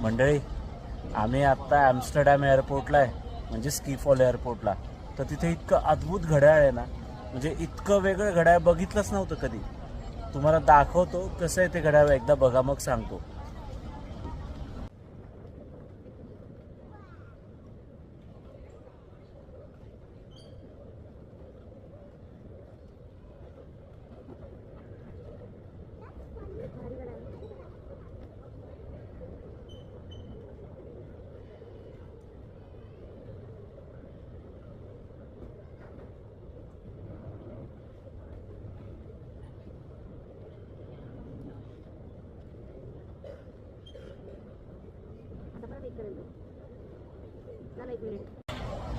मंडळी आम्ही आत्ता ॲम्स्टरडॅम एअरपोर्टला आहे म्हणजे स्कीफॉल एअरपोर्टला. तर तिथे इतकं अद्भुत घड्याळ आहे ना म्हणजे इतकं वेगळं घड्याळ बघितलंच नव्हतं कधी. तुम्हाला दाखवतो कसं आहे ते घड्याळ एकदा बघा मग सांगतो.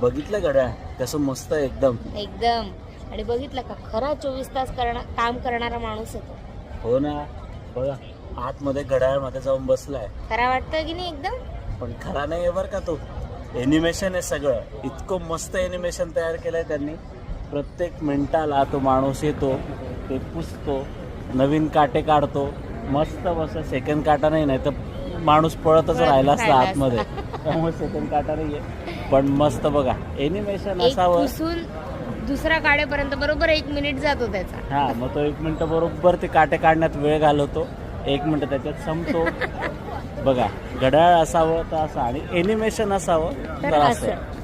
बघितलं घड्याळ कसं मस्त आहे एकदम. एकदम. आणि बघितलं का खरा चोवीस तास करणार काम करणारा माणूस आहे तो. हो ना. बघा आतमध्ये घड्याळमध्ये जाऊन बसलाय. खरा वाटतं की नाही एकदम? पण खरा नाही आहे बरं का तो. एनिमेशन आहे सगळं. इतकं मस्त एनिमेशन तयार केलंय त्यांनी. प्रत्येक मिनिटाला तो माणूस येतो ते पुसतो नवीन काटे काढतो. मस्त मस्त सेकंड काटा नाही नाही तर माणूस पळतच पळत राहिला असता राहिला आतमध्ये. त्यामुळे सेकंड काटा नाही आहे पण मस्त बघा एनिमेशन एक असावं. पुसून दुसरा काढेपर्यंत बरोबर एक मिनिट जातो त्याचा. हा मग तो एक मिनिट बरोबर ते काटे काढण्यात वेळ घालवतो. एक मिनिट त्याच्यात संपतो. बघा घड्याळ असावं तर असं आणि एनिमेशन असावं तर तर असं. असं.